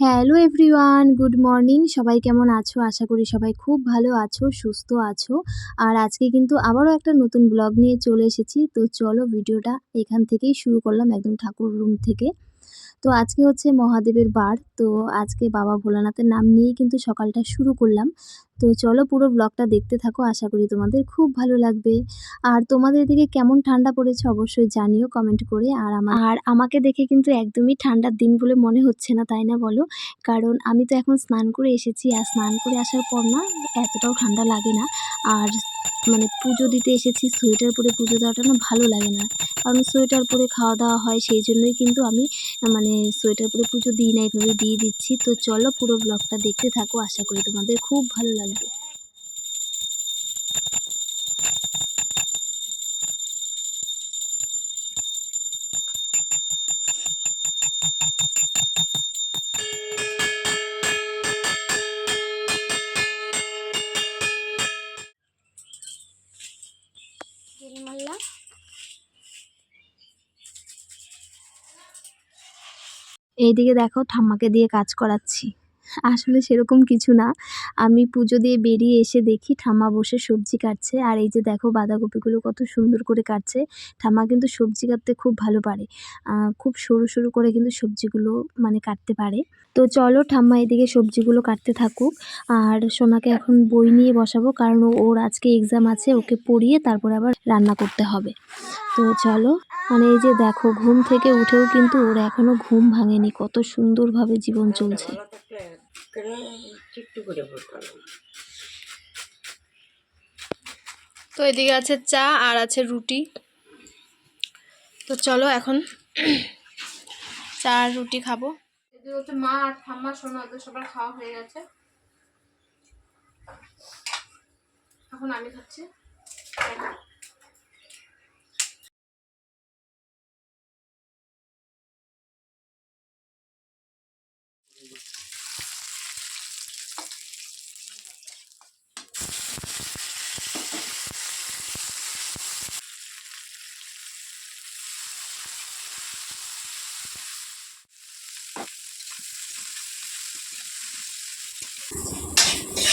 Hello everyone good morning সবাই কেমন আছো? আশা করি সবাই খুব ভালো আছো, সুস্থ আছো। আর আজকে কিন্তু আবারও একটা নতুন ব্লগ নিয়ে চলে এসেছি। তো চলো ভিডিওটা এখান থেকেই শুরু করলাম একদম ঠাকুর রুম থেকে। তো আজকে হচ্ছে মহাদেবের বার, তো আজকে বাবা ভোলানাথের নাম নিয়েই কিন্তু সকালটা শুরু করলাম। তো চলো পুরো ব্লগটা দেখতে থাকো, আশা করি তোমাদের খুব ভালো লাগবে। আর তোমাদের দিকে কেমন ঠান্ডা পড়েছে অবশ্যই জানিও কমেন্ট করে। আর আমার আর আমাকে দেখে কিন্তু একদমই ঠান্ডার দিন বলে মনে হচ্ছে না, তাই না বলো? কারণ আমি তো এখন স্নান করে এসেছি, আর স্নান করে আসার পর না এতটাও ঠান্ডা লাগে না। আর মানে পুজো দিতে এসেছি সোয়েটার পরে পুজো দেওয়াটা না ভালো লাগে না। কারণ সোয়েটার পরে খাওয়া দাওয়া হয়, সেই জন্যই কিন্তু আমি মানে সোয়েটার পরে পুজো দিই না এভাবে দিয়ে দিচ্ছি। তো চলো পুরো ব্লগটা দেখতে থাকো, আশা করি তোমাদের খুব ভালো লাগবে। এইদিকে দেখো ঠাম্মাকে দিয়ে কাজ করাচ্ছি। আসলে সেরকম কিছু না। আমি পুজো দিয়ে বেরিয়ে এসে দেখি ঠাম্মা বসে সবজি কাটছে। আর এই যে দেখো বাঁধাকপিগুলো কত সুন্দর করে কাটছে। ঠাম্মা কিন্তু সবজি কাটতে খুব ভালো পারে। খুব সরু সরু করে কিন্তু সবজিগুলো মানে কাটতে পারে। তো চলো ঠাম্মা এদিকে সবজিগুলো কাটতে থাকুক। আর সোনাকে এখন বই নিয়ে বসাবো। কারণ ওর আজকে এক্সাম আছে, ওকে পড়িয়ে তারপরে আবার রান্না করতে হবে। তো চলো মানে এই যে দেখো, ঘুম থেকে উঠেও কিন্তু ওর এখনও ঘুম ভাঙেনি। কত সুন্দরভাবে জীবন চলছে। একটু করে বলতাম তো এদিকে আছে চা আর আছে রুটি। তো চলো এখন চা আর রুটি খাব। এদিকে হচ্ছে মা আর ঠাম্মা শোনো ওদের সবার খাওয়া হয়ে গেছে। এখন আমি খাচ্ছি।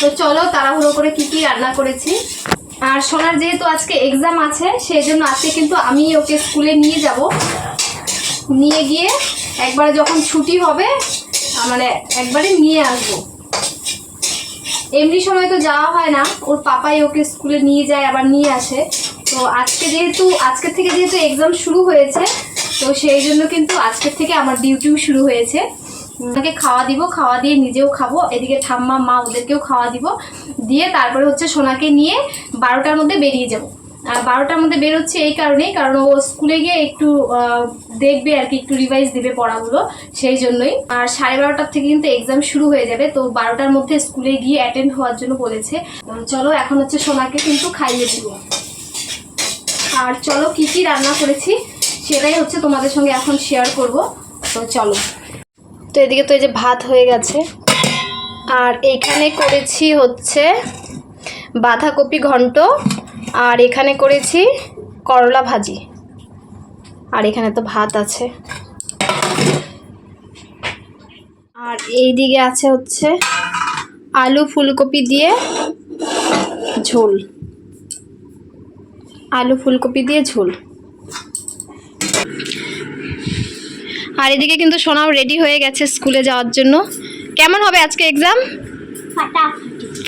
তো চলো তাড়াহুড়ো করে কি কি রান্না করেছি। আর সোনার যেহেতু আজকে এক্সাম আছে সেই জন্য আজকে কিন্তু আমি ওকে স্কুলে নিয়ে যাব। নিয়ে গিয়ে একবারে যখন ছুটি হবে মানে একবারে নিয়ে আসব। এমনি সময় তো যাওয়া হয় না, ওর পাপাই ওকে স্কুলে নিয়ে যায়, আবার নিয়ে আসে। তো আজকে যেহেতু, আজকে থেকে যেহেতু এক্সাম শুরু হয়েছে, তো সেই জন্য কিন্তু আজকের থেকে আমার ডিউটিও শুরু হয়েছে। ওনাকে খাওয়া দিব, খাওয়া দিয়ে নিজেও খাব। এদিকে ঠাম্মা, মা ওদেরকেও খাওয়া দিব। দিয়ে তারপরে হচ্ছে সোনাকে নিয়ে বারোটার মধ্যে বেরিয়ে যাব। আর বারোটার মধ্যে বেরোচ্ছে এই কারণেই, কারণ ও স্কুলে গিয়ে একটু দেখবে আর কি, একটু রিভাইজ দেবে পড়াগুলো, সেই জন্যই। আর সাড়ে বারোটার থেকে কিন্তু এক্সাম শুরু হয়ে যাবে, তো বারোটার মধ্যে স্কুলে গিয়ে অ্যাটেন্ড হওয়ার জন্য বলেছে। চলো, এখন হচ্ছে সোনাকে কিন্তু খাইয়ে দিব। আর চলো, কি কি রান্না করেছি, সেটাই হচ্ছে তোমাদের সঙ্গে এখন শেয়ার করব। তো চলো। তো এদিকে তো এই যে ভাত হয়ে গেছে। আর এইখানে করেছি হচ্ছে বাঁধাকপি ঘন্ট, আর এখানে করেছি করলা ভাজি। আর এখানে তো ভাত আছে। আর এই দিকে আছে হচ্ছে আলু ফুলকপি দিয়ে ঝোল। আলু ফুলকপি দিয়ে ঝোল। আর এদিকে কিন্তু সোনাও রেডি হয়ে গেছে স্কুলে যাওয়ার জন্য। কেমন হবে আজকে এক্সাম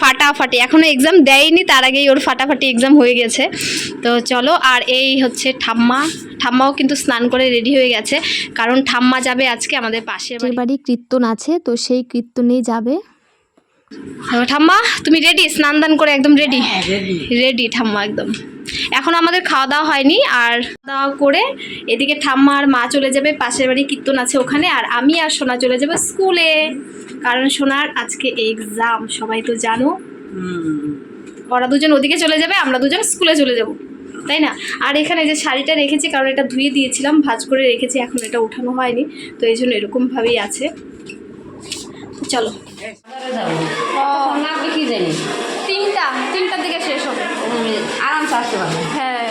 ফাটাফাটি। এখনও এক্সাম দেয়নি তার আগেই ওর ফাটাফাটি এক্সাম হয়ে গেছে। তো চলো আর এই হচ্ছে ঠাম্মা। ঠাম্মাও কিন্তু স্নান করে রেডি হয়ে গেছে কারণ ঠাম্মা যাবে আজকে আমাদের পাশের পাশের বাড়ি কীর্তন আছে তো সেই কীর্তনেই যাবে। ঠাম্মা তুমি রেডি স্নান দান করে একদম রেডি রেডি রেডি ঠাম্মা একদম। এখন আমাদের খাওয়া দাওয়া হয়নি আর খাওয়া দাওয়া করে এদিকে ঠাম্মা আর মা চলে যাবে পাশের বাড়ি কীর্তন আছে ওখানে আর আমি আর সোনা চলে যাবে স্কুলে। কারণ সোনার আজকে এক্সাম সবাই তো জানো। ওরা দুজন ওদিকে চলে যাবে আমরা দুজন স্কুলে চলে যাব তাই না? আর এখানে যে শাড়িটা রেখেছি কারণ এটা ধুয়ে দিয়েছিলাম ভাজ করে রেখেছি এখন এটা উঠানো হয়নি তো এই জন্য এরকমভাবেই আছে। চলো। তিনটা তিনটার দিকে শেষ হবে। আরামসে আসতে পারবে। হ্যাঁ।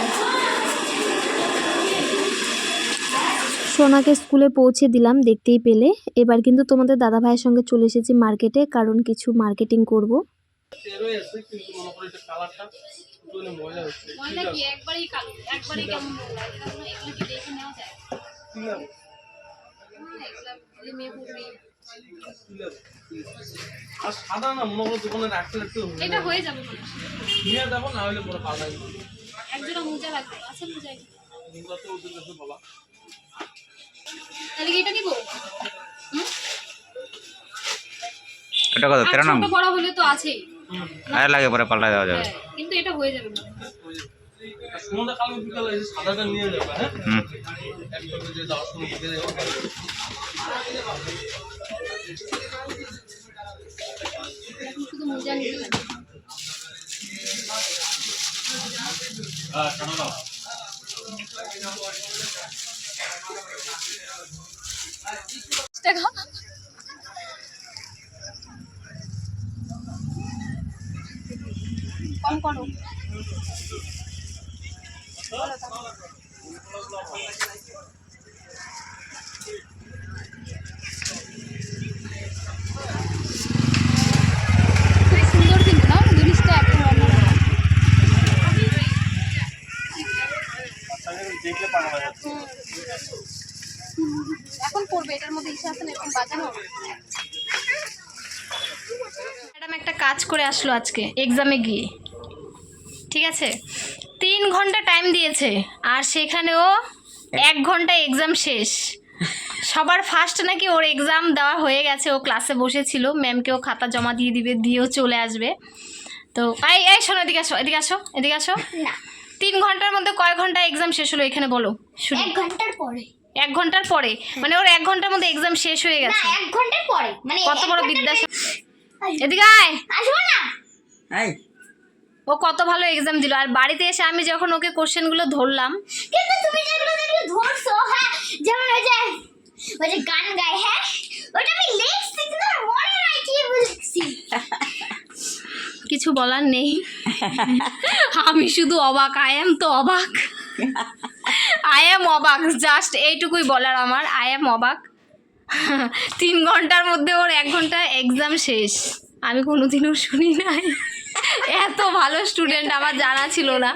সোনাকে স্কুলে পৌঁছে দিলাম দেখতেই পেলে। এবার কিন্তু তোমাদের দাদা ভাইয়ের সঙ্গে চলে এসেছি মার্কেটে কারণ কিছু মার্কেটিং করব। একবারই আর সাদা না মনে করো দোকানে রাখতে রাখতে এটা হয়ে যাবে নিয়ে যাব না হলে পরে পাল্টাই একজোড়া মোজা লাগবে আছে মোজা এখানে? তো ওদের কাছে বাবা তাহলে কি এটা নিবো? এটা কত তেরো নাম? বড় হলে তো আছেই। আর লাগে পরে পাল্টা দেওয়া যাবে। হ্যাঁ, কিন্তু এটা হয়ে যাবে সোনাটা কালো বিকালে সাদাটা নিয়ে যাবে হ্যাঁ? হুম। যে যাওয়ার সময় পাওয়া যাচ্ছে এখন পড়বে এটার মধ্যে ইচ্ছা আছে না এরকম বাজানো? ম্যাডাম একটা কাজ করে আসলো আজকে এক্সামে গিয়ে। ঠিক আছে? তিন ঘণ্টা টাইম দিয়েছে আর সেখানেও এক ঘণ্টা এক্সাম শেষ। সবার ফার্স্ট নাকি ওর এক্সাম দেওয়া হয়ে গেছে ও ক্লাসে বসেছিল। ম্যামকেও খাতা জমা দিয়ে দিবে দিয়েও চলে আসবে। তো এই এই শোনো এদিকে আসো এদিকে আসো এদিকে আসো। তিন ঘণ্টার মধ্যে কয় ঘণ্টা এক্সাম শেষ হলো এখানে বলো শুনি। এক ঘণ্টার পরে। এক ঘণ্টার পরে? মানে ওর এক ঘণ্টার মধ্যে এক্সাম শেষ হয়ে না গেছে? এক ঘণ্টার পরে। মানে কত বড় বিদ্যা এদিকে আয়। আসব না? ও কত ভালো এক্সাম দিল। আর বাড়িতে এসে আমি যখন ওকে কোশ্চেনগুলো ধরলাম কিন্তু তুমি যেগুলো যেগুলো ধরছো হ্যাঁ যেমন ওই যে ওই যে গান গায় হ্যাঁ ওটা আমি লিখছি কিন্তু মনে নাই কি বলছি। কিছু বলার নেই। আমি শুধু অবাক আই এম তো অবাক। আই এম অবাক জাস্ট এইটুকুই বলার আমার আই এম অবাক। তিন ঘণ্টার মধ্যে ওর এক ঘণ্টা এক্সাম শেষ। আমি কোনোদিনও শুনি নাই। এত ভালো স্টুডেন্ট আমার জানা ছিল না।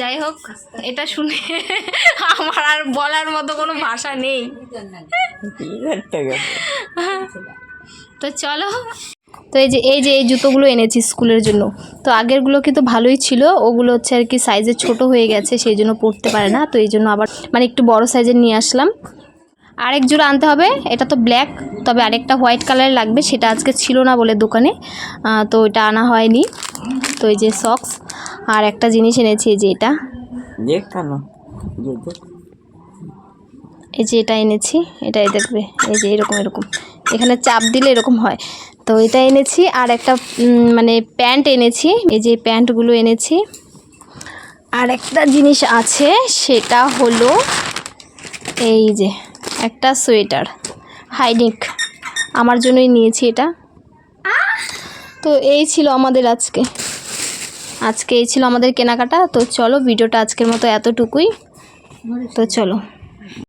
যাই হোক, এটা শুনে আমার আর বলার মতো কোনো ভাষা নেই। তো চলো, তো এই যে এই যে, এই জুতোগুলো এনেছি স্কুলের জন্য। তো আগেরগুলো কিন্তু ভালোই ছিল, ওগুলো হচ্ছে আর কি সাইজে ছোট হয়ে গেছে, সেই জন্য পড়তে পারে না। তো এই জন্য আবার মানে একটু বড় সাইজের নিয়ে আসলাম। আরেক জোড়া আনতে হবে। এটা তো ব্ল্যাক তবে আরেকটা হোয়াইট কালারের লাগবে সেটা আজকে ছিল না বলে দোকানে। তো এটা আনা হয়নি। তো এই যে সক্স আর একটা জিনিস এনেছি এই যে এটা। এই যে এটা। এনেছি এটাই দেখবে এই যে এরকম এরকম। এখানে চাপ দিলে এরকম হয়। তো এটা এনেছি আর একটা মানে প্যান্ট এনেছি এই যে প্যান্টগুলো এনেছি। আর একটা জিনিস আছে সেটা হলো এই যে একটা সোয়েটার। হাইডিক আমার জন্যই নিয়েছি এটা। তো এই ছিল আমাদের আজকে। আজকে এই ছিল আমাদের কেনাকাটা। তো চলো, ভিডিওটা আজকের মতো এতটুকুই। তো চলো।